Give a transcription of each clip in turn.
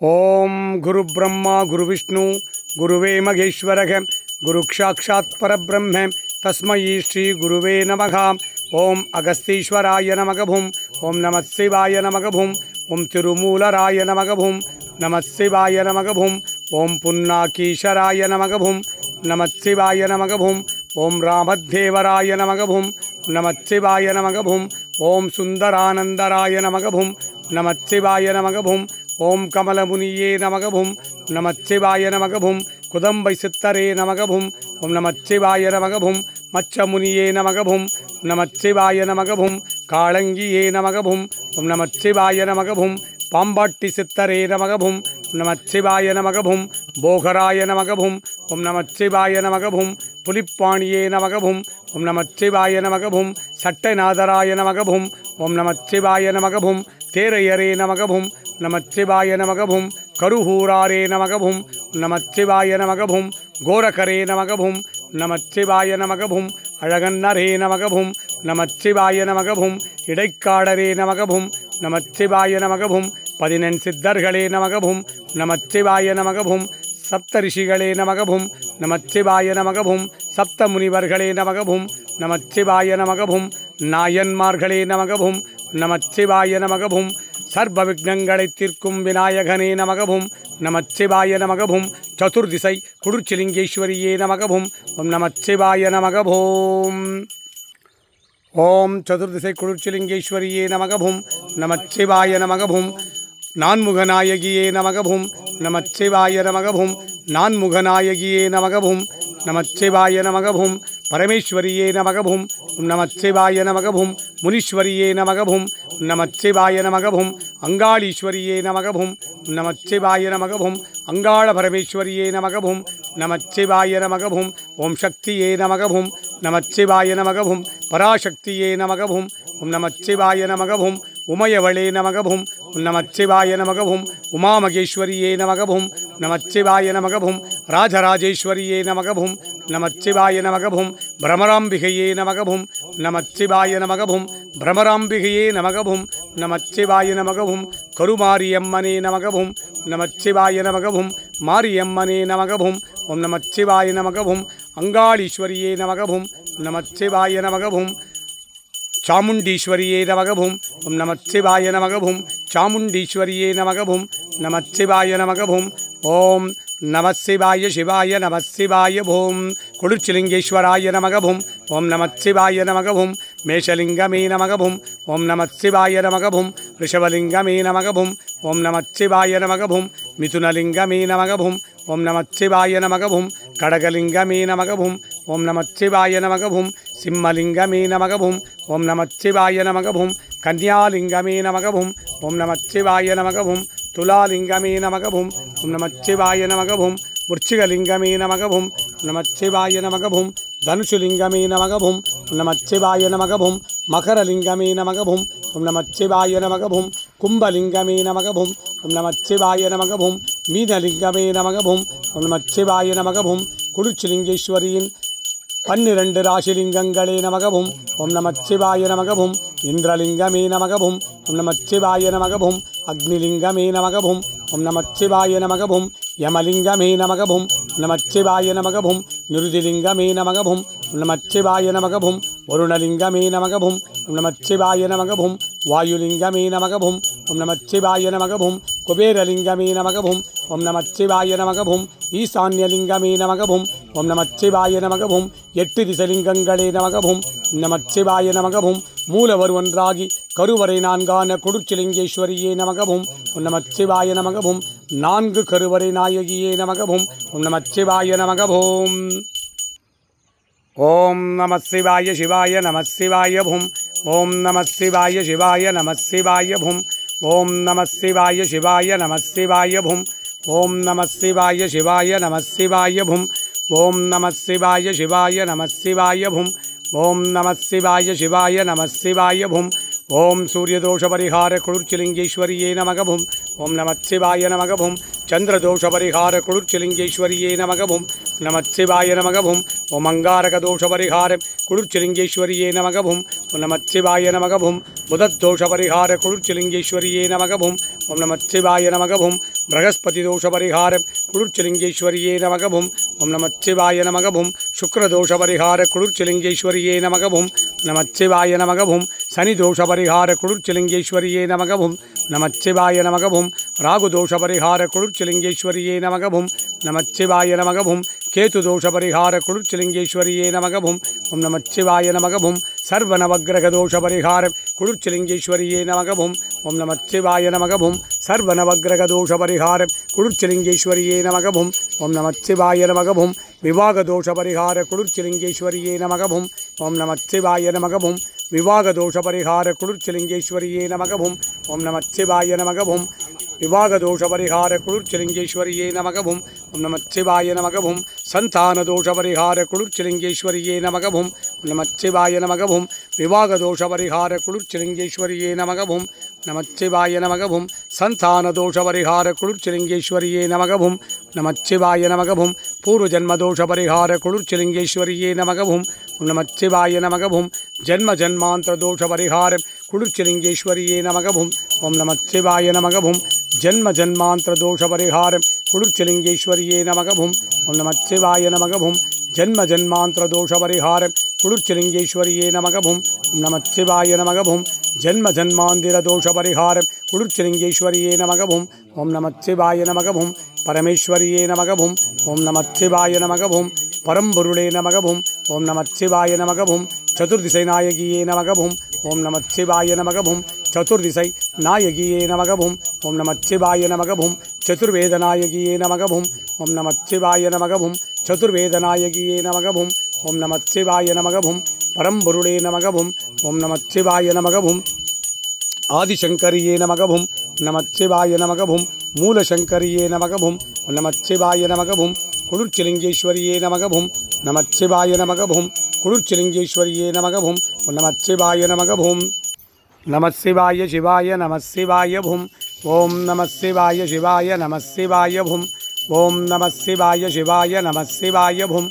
ஓம் குரு பிரம்மா குரு விஷ்ணு குருவே மகேஸ்வரக குரு சாட்சாத் பரபிரம்ம தஸ்மை ஸ்ரீ குருவே நமகாம் ஓம் அகஸ்தீஸ்வராய நமகபும் ஓம் நம சிவாய நமகபும் ஓம் திருமூலராய நமகபும் நம சிவாய நமகபும் ஓம் புன்னாக்கீஸ்வராய நமகபும் நம சிவாய நமகபும் ஓம் ராமதேவராய நமகபும் நம சிவாய நமகபும் ஓம் சுந்தரானந்தராய நமகபும் நம சிவாய நமகபும் ஓம் கமலமுனியே நமகபும் நமச்சிவாய நமகபும் குதம்பை சித்தரே நமகபும் ஓம் நமச்சிவாய நமகபும் மச்சமுனியே நமகபும் நமச்சிவாய நமகபும் காளங்கியே நமகபும் ஓம் நமச்சிவாய நமகபும் பாம்பாட்டி சித்தரே நமகபும் நமச்சிவாய நமகபும் போகராய நமகபும் ஓம் நமச்சிவாய நமகபும் புலிப்பாணியே நமகபும் ஓம் நமச்சிவாய நமகபும் சட்டநாதராய நமகபும் ஓம் நமச்சிவாய நமகபும் தேரையரே நமகபும் நமச்சிவாய நமகபும் கருஹூராரே நமகபும் நமச்சிவாய நமகபும் கோரகரே நமகபும் நமச்சிவாய நமகபும் அழகன்னரே நமகபும் நமச்சிவாய நமகபும் இடைக்காடரே நமகபும் நமச்சிவாய நமகபும் பதினெண் சித்தர்களே நமகபும் நமச்சிவாய நமகபும் சப்தரிஷிகளே நமகபும் நமச்சிவாய நமகபும் சப்த முனிவர்களே நமகபும் நமச்சிவாய நமகபும் நாயன்மார்களே நமகபும் நமச்சிவாய நமகபும் சர்வ விக்னங்களை தீர்க்கும் விநாயகனே நமகபும் நமச்சிவாய நமகபும் சதுர்திசை குளிர்ச்சிலிங்கேஸ்வரியே நமகபும் ஓம் நமச்சிவாய நமகபோம் ஓம் சதுர்திசை குளிர்ச்சிலிங்கேஸ்வரியே நமகபும் நமச்சிவாய நமகபும் நான்முகநாயகியே நமகபும் நமச்சிவாய நமகபும் நான்முகநாயகியே நமகபும் நமச்சிவாய நமகபும் பரமேஸ்வரியே நமகபும் நமச்சிவாய நமகபும் முனீஸ்வரியே நமகபும் நமச்சிவாய நமகபும். அங்காளீஸ்வரியே நமகபும். நமச்சிவாய நமகபும். அங்காள பரமேஸ்வரியே நமகபும். நமச்சிவாய நமகபும். ஓம் சக்தியே நமகபும். நமச்சிவாய நமகபும். பராசக்தியே நமகபும். ஓம் நமச்சிவாய நமகபும். உமையவளே நமகபும். நமச்சிவாய நமகபும். உமாமகேஸ்வரியே நமகபும். நமச்சிவாய நமகபும். ராஜராஜேஸ்வரியே நமகபும். நமச்சிவாய நமகபும். பிரமராம்பிகையே நமகபும். நமச்சிவாய நமகபும். பிரமராம்பிகையே நமகவும் நமச்சிவாய நமகவும் கருமாரியம்மனே நமகவும் நமச்சிவாய நமகவும் மாரியம்மனே நமகவும் ஓம் நமச்சிவாய நமகவும் அங்காளீஸ்வரியே நமகவும் நமச்சிவாய நமகவும் சாமுண்டீஸ்வரியே நமகவும் ஓம் நமச்சிவாய நமகவும் சாமுண்டீஸ்வரியே நமகவும் நமச்சிவாய நமகவும் ஓம் நமசிவாய சிவாய நமசிவாய ஓம் குளிர்ச்சிலிங்கேஸ்வராய நமகவும் ஓம் நமச்சிவாய நமகவும் மேஷலிங்கமே நமகபும் ஓம் நமசிவாய நமகபும் ரிஷபலிங்கமே நமகபும் ஓம் நமச்சிவாய நமகபும் மிதுனலிங்கமே நமகபும் ஓம் நமச்சிவாய நமகபும் கடகலிங்கமே நமகபும் ஓம் நமச்சிவாய நமகபும் சிம்மலிங்கமே நமகபும் ஓம் நமச்சிவாய நமகபும் கன்யாலிங்கமே நமகபும் ஓம் நமச்சிவாய நமகபும் துலாலிங்கமே நமகபும் ஓம் நமச்சிவாய நமகபும் விருச்சிகலிங்கமே நமகபும் நமச்சிவாய நமகபும் தனுஷுலிங்கமே நமகபும் நமச்சிவாய நமகபும் மகரலிங்கமே நமகபும் நமச்சிவாய நமகபும் கும்பலிங்கமே நமகபும் நமச்சிவாய நமகபும் மீனலிங்கமே நமகபும் நமச்சிவாய நமகபும் குளிர்ச்சிலிங்கேஸ்வரியின் பன்னிரண்டு ராசிலிங்கங்களே நமகவும் ஓம் நமச்சிவாய நமகவும் இந்திரலிங்கமே நமகவும் ஓம் நமச்சிவாய நமகவும் அக்னிலிங்கமே நமகவும் ஓம் நமச்சிவாய நமகவும் யமலிங்கமே நமகவும் நமச்சிவாய நமகவும் நிருதிலிங்கமே நமகவும் நமச்சிவாய நமகபும். வருணலிங்கமே நமகவும் நமச்சிவாய நமகபும். வாயுலிங்கமே நமகவும் ஓம் நமச்சிவாய நமகபும். குபேரலிங்கமே நமகவும் ஓம் நமச்சிவாய நமகபும். ஈசான்யலிங்கமே நமகவும் ஓம் நமச்சிவாய நமகபும். எட்டு திசலிங்கங்களே நமகபும். நமச்சிவாய நமகபும். மூலவர் ஒன்றாகி கருவறை நான்கான கொடுச்சிலிங்கேஸ்வரியே நமகபும். நமச்சிவாய நமகபும். நான்கு கருவறை நாயகியே நமகவும் ஓம் நமச்சிவாய நமகவும் ஓம் நம சிவாய சிவாய நம சிவாய பும் ஓம் நம சிவாய சிவாய நம சிவாய பும் ஓம் நம சிவாய சிவாய நம சிவாய பும் ஓம் நம சிவாய சிவாய நம சிவாய பும் ஓம் நம சிவாய சிவாய நம சிவாய பும் ஓம் நம சிவாய சிவாய நம சிவாய பும் ஓம் சூரியதோஷபரிகார குளிர்ச்சிலிங்கேஸ்வரியே நமகவும் ஓம் நமச்சிவாய நமகபும். சந்திரதோஷ பரிகார குளிர்ச்சிலிங்கேஸ்வரியே நமகபும். நமச்சிவாய நமகபும். ஓம் அங்காரக தோஷ பரிகார குளிர்ச்சிலிங்கேஸ்வரியே நமகபும். ஓம் நமச்சிவாய நமகபும். புதத்தோஷ பரிகார குளிர்ச்சிலிங்கேஸ்வரியே நமகபும். ஓம் நமச்சிவாய நமகபும். பிரகஸ்பதி தோஷ பரிகார குளிர்ச்சிலிங்கேஸ்வரியே நமகபும். ஓம் நமச்சிவாய நமகபும். சுக்கரதோஷ பரிகார குளிர்ச்சிலிங்கேஸ்வரியே நமகபும். நமச்சிவாய நமகவும். சனி தோஷ பரிகார குளிர்ச்சிலிங்கேஸ்வரியே நமகவும். நமச்சிவாய நமகவும். ராகு தோஷ பரிகார குளிர்ச்சிலிங்கேஸ்வரியே நமகவும். நமச்சிவாய நமகவும். கேது தோஷ பரிகார குளிர்ச்சிலிங்கேஸ்வரியே நமகவும். ஓம் நமச்சிவாய நமகவும். சர்வநவகிரகதோஷபரிகாரம் குளிர்ச்சிலிங்கேஸ்வரியே நமகவும் ஓம் நம சிவாய நமகவும் சர்வநவகிரகதோஷபரிகாரம் குளிர்ச்சிலிங்கேஸ்வரியே நமகவும் ஓம் நம சிவாய நமகவும் விவாகதோஷபரிகார குளிர்ச்சிலிங்கேஸ்வரியே நமகவும் ஓம் நம சிவாய நமகவும் விவாகதோஷபரிகார குளிர்ச்சிலிங்கேஸ்வரியே நமகவும் ஓம் நம சிவாய நமகவும் விவாகதோஷபரிகார குளிர்ச்சிலிங்கேஸ்வரியே நமகவும் ஓம் நம சிவாய நமகவும் சந்தானதோஷபரிகார குளிர்ச்சிலிங்கேஸ்வரியே நமகவும் நமச்சிவாய நமகவும் விவாகதோஷ பரிகார குளிர்ச்சிலிங்கேஸ்வரியே நமகவும் நமச்சிவாய நமகவும் சந்தான தோஷ பரிகார குளிர்ச்சிலிங்கேஸ்வரியே நமகவும் நமச்சிவாய நமகவும் பூர்வஜன்மதோஷ பரிகார குளிர்ச்சிலிங்கேஸ்வரியே நமகவும் நமச்சிவாய நமகவும் ஜென்ம ஜன்மாந்திர தோஷ பரிகாரம் குளிர்ச்சிலிங்கேஸ்வரியே நமகவும் ஓம் நமச்சிவாய நமகவும் ஜென்ம ஜன்மாந்திர தோஷ பரிகாரம் குளிர்ச்சிலிங்கேஸ்வரியே நமகவும் ஓம் நமச்சிவாய நமகவும் ஜென்ம ஜன்மாந்திர தோஷ பரிகாரம் குளிர்ச்சிலிங்கேஸ்வரியே நமகபும் ஓம் நமச்சிவாய நமகபும் ஜென்ம ஜன்மாந்திர தோஷ பரிகாரம் குளிர்ச்சிலிங்கேஸ்வரியே நமகபும் ஓம் நமச்சிவாய நமகபும் பரமேஸ்வரியே நமகபும் ஓம் நமச்சிவாய நமகபும் பரம்பொருளே நமகபும் ஓம் நமச்சிவாய நமகபும் சதுர்திசை நாயகியே நமகபும் ஓம் நமச்சிவாய நமகபும் சதுர்திசை நாயகியே நமகபும் ஓம் நமச்சிவாய நமகபும் சதுர்வேத நாயகியே நமகபும் ஓம் நமச்சிவாய நமகபும் சதுர்வேத நாயகியே நமகபும் ஓம் நமச்சிவாய நமகபும். பரம்பொருளே நமகபும். ஓம் நமச்சிவாய நமகபும். ஆதிசங்கரியே நமகபும். நமச்சிவாய நமகபும். மூலசங்கரியே நமகபும். நமச்சிவாய நமகபும். குளிர்ச்சிலிங்கேஸ்வரியே நமகபும். நமச்சிவாய நமகபும். குளிர்ச்சிலிங்கேஸ்வரியே நமகபும். நமச்சிவாய நமகபும். நமசிவாய சிவாய நமசிவாய பும். ஓம் நமசிவாய சிவாய நமசிவாய பும். ஓம் நமசிவாய சிவாய நமசிவாய பும்.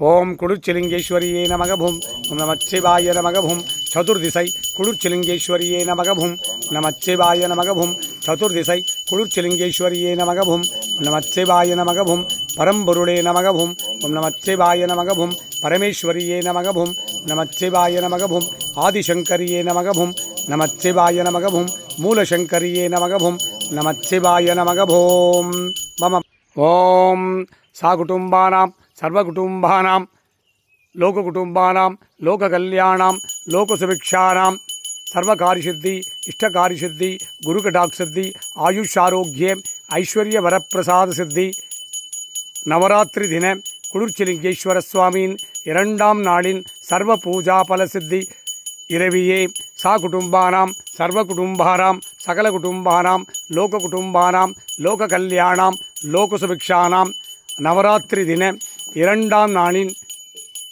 ஓம் குளுச்சிலிங்கேஸ்வரியே நமகபும். நமச்சிவாய நமகபும். சதுர்திசை குளுர்ச்சிலிங்கேஸ்வரியே நமகபும். நமச்சிவாய நமகபும். சதுர்திசை குளுர்ச்சிலிங்கேஸ்வரியே நமகபும். நமச்சிவாய நமகபும். பரம்பொருளே நமகபும். ஓம் நமச்சிவாய நமகபும். பரமேஸ்வரியே நமகபும். நமச்சிவாய நமகபும். ஆதிசங்கரியே நமகபும். நமச்சிவாய நமகபும். மூலசங்கரியே நமகபும். நமச்சிவாய நமகபோம். மம ஓம் சாகுட்டும்பானாம் சர்வகுடும்பானாம் லோககுடும்பானாம் லோககல்யாணாம் லோகசுபிக்ஷானாம். சர்வகாரிசித்தி இஷ்டகாரிசித்தி குருகடாக்சித்தி ஆயுஷாரோக்கியம் ஐஸ்வர்ய வரப்பிரசாத சித்தி நவராத்திரி தின குளிர்ச்சிலிங்கேஸ்வர சுவாமியின் இரண்டாம் நாளின் சர்வ பூஜா பல சித்தி இரவியே சா குடும்பானாம் சர்வ குடும்பானாம் சகல குடும்பானாம் லோக குடும்பானாம் லோக கல்யாணாம் லோகசுபிக்ஷானாம். நவராத்திரி தின இரண்டாம் நாளின்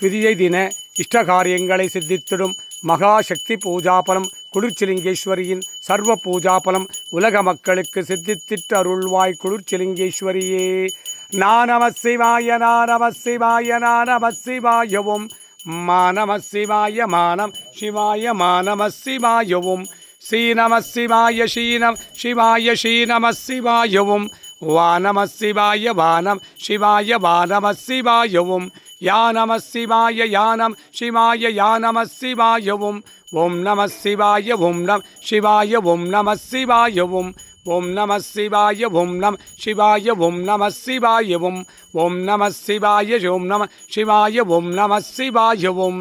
திதியை தின இஷ்டகாரியங்களை சித்தித்திடும் மகாசக்தி பூஜாபலம் குளிர்ச்சிலிங்கேஸ்வரியின் சர்வ பூஜாபலம் உலக மக்களுக்கு சித்தித்திட்டு அருள்வாய் குளிர்ச்சிலிங்கேஸ்வரியே. நானம சிவாய நானம சிவாய நானம சிவாயவும் மானம சிவாய மானம் சிவாய மானம சிவாயவும் ஸ்ரீநம சிவாய ஸ்ரீனம் சிவாய ஸ்ரீநம சிவாயவும் வானமசிவாய வானம் சிவாய வானமசிவாயவும் யானம சிவாய யானம் சிவாய யானம சிவாயவும் ஓம் நம சிவாய ஓம் நம் சிவாய ஓம் நம சிவாயவும் ஓம் நம சிவாய ஓம் நம் சிவாய ஓம் நம சிவாயவும் ஓம் நம சிவாய ஓம் நம சிவாய ஓம் நம சிவாயவும்